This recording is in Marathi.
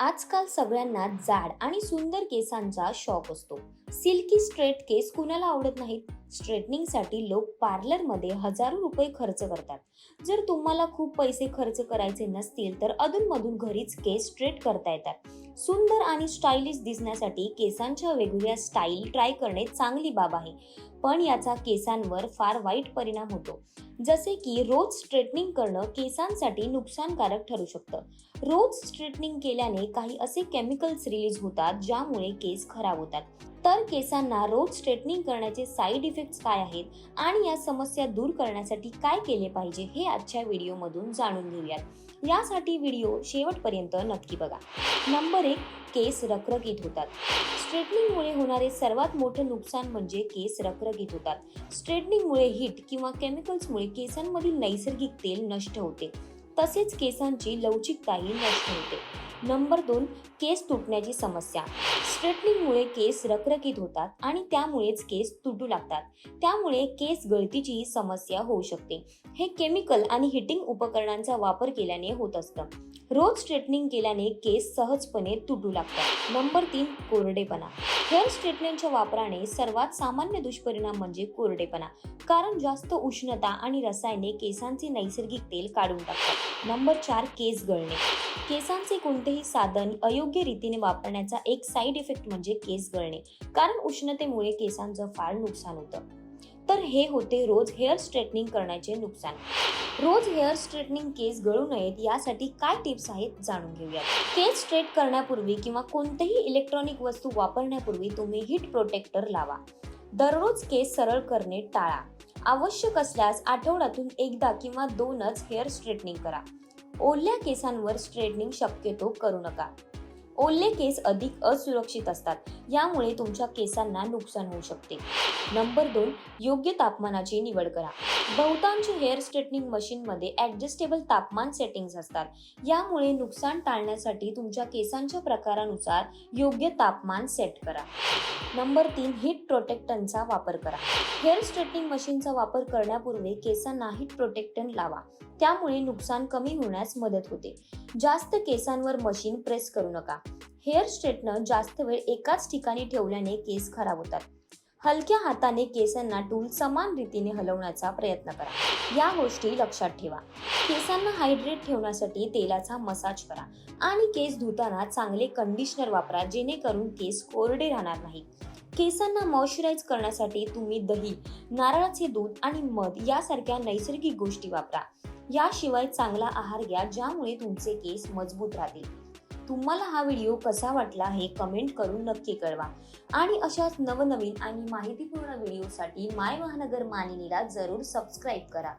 आजकाल सगळ्यांना जाड आणि सुंदर केसांचा शौक असतो. सिल्की स्ट्रेट केस कुणाला आवडत नाहीत? स्ट्रेटनिंगसाठी लोक पार्लरमध्ये हजारो रुपये खर्च करतात. जर तुम्हाला खूप पैसे खर्च करायचे नसतील तर अधूनमधून घरीच केस स्ट्रेट करता येतात. सुंदर आणि स्टायलिश दिसण्यासाठी केसांच्या वेगवेगळ्या स्टाईल ट्राय करणे चांगली बाब आहे. पण याचा केसांवर फार वाईट परिणाम होतो. जसे की रोज स्ट्रेटनिंग करणं केसांसाठी नुकसानकारक ठरू शकतं. रोज स्ट्रेटनिंग केल्याने काही असे केमिकल्स रिलीज होतात ज्यामुळे केस खराब होतात. तर केसांना रोज स्ट्रेटनिंग करण्याचे साईड इफेक्ट्स काय आहेत आणि या समस्या दूर करण्यासाठी काय केले पाहिजे हे आजच्या व्हिडिओमधून जाणून घेऊयात. यासाठी व्हिडिओ शेवटपर्यंत नक्की बघा. नंबर एक केस रखरखीत होतात. स्ट्रेटनिंगमुळे होणारे सर्वात मोठं नुकसान म्हणजे केस रखरखीत होतात. स्ट्रेटनिंगमुळे हीट किंवा केमिकल्समुळे केसांमधील नैसर्गिक तेल नष्ट होते. तसेच केसांची लवचिकताही नष्ट होते. नंबर दोन केस तुटण्याची समस्या. स्ट्रेटनिंगमुळे केस रखरखीत होतात आणि त्यामुळेच केस तुटू लागतात. त्यामुळे केस गळतीचीही समस्या होऊ शकते. हे केमिकल आणि हिटिंग उपकरणांचा वापर केल्याने होत असतं. रोज स्ट्रेटनिंग केल्याने केस सहजपणे तुटू लागतात. नंबर तीन कोरडेपणा. हेअर स्ट्रेटनिंगच्या वापराने सर्वात सामान्य दुष्परिणाम म्हणजे कोरडेपणा. कारण जास्त उष्णता आणि रसायने केसांचे नैसर्गिक तेल काढून टाकतात. नंबर चार केस गळणे. केसांचे कोणतेही साधन अयोग्य रीतीने वापरण्याचा एक साईड इफेक्ट म्हणजे केस गळणे. कारण उष्णतेमुळे केसांचं फार नुकसान होतं. तर हे होते रोज हेअर स्ट्रेटनिंग करण्याचे नुकसान. रोज हेअर स्ट्रेटनिंग केस गळू नयेत यासाठी काय टिप्स आहेत जाणून घेऊया केस स्ट्रेट करण्यापूर्वी किंवा कोणतेही इलेक्ट्रॉनिक वस्तू वापरण्यापूर्वी तुम्ही हिट प्रोटेक्टर लावा. दररोज केस सरळ करणे टाळा. आवश्यक असल्यास आठवड्यातून एकदा किंवा दोनच हेअर स्ट्रेटनिंग करा. ओल्या केसांवर स्ट्रेटनिंग शक्यतो करू नका. ओले केस अधिक असुरक्षित असतात. यामुळे तुमच्या केसांना नुकसान होऊ शकते. नंबर दोन योग्य तापमानाची निवड करा. बहुतांश हेअर स्ट्रेटनिंग मशीनमध्ये ॲडजस्टेबल तापमान सेटिंग्स असतात. यामुळे नुकसान टाळण्यासाठी तुमच्या केसांच्या प्रकारानुसार योग्य तापमान सेट करा. नंबर तीन हीट प्रोटेक्टनचा वापर करा. हेअर स्ट्रेटनिंग मशीनचा वापर करण्यापूर्वी केसांना हीट प्रोटेक्टन लावा. त्यामुळे नुकसान कमी होण्यास मदत होते. जास्त केसांवर मशीन प्रेस करू नका. हेअर स्ट्रेटनर जास्त वेळ एकाच ठिकाणी ठेवल्याने केस खराब होतात. हलक्या हाताने केसांना टूल समान रीतीने हलवण्याचा प्रयत्न करा. या गोष्टी लक्षात ठेवा. केसांना हायड्रेट ठेवण्यासाठी तेलाचा मसाज करा आणि केस धुताना चांगले कंडिशनर वापरा जेणेकरून केस कोरडे राहणार नाही. केसांना मॉइश्चराईज करण्यासाठी तुम्ही दही नारळाचे दूध आणि मध यासारख्या नैसर्गिक गोष्टी वापरा. याशिवाय चांगला आहार घ्या ज्यामुळे तुमचे केस मजबूत राहतील. तुम्हाला हा व्हिडिओ कसा वाटला हे कमेंट करून नक्की कळवा. आणि अशाच नवनवीन आणि माहितीपूर्ण व्हिडिओसाठी माय महानगर मानिनीला जरूर सबस्क्राईब करा.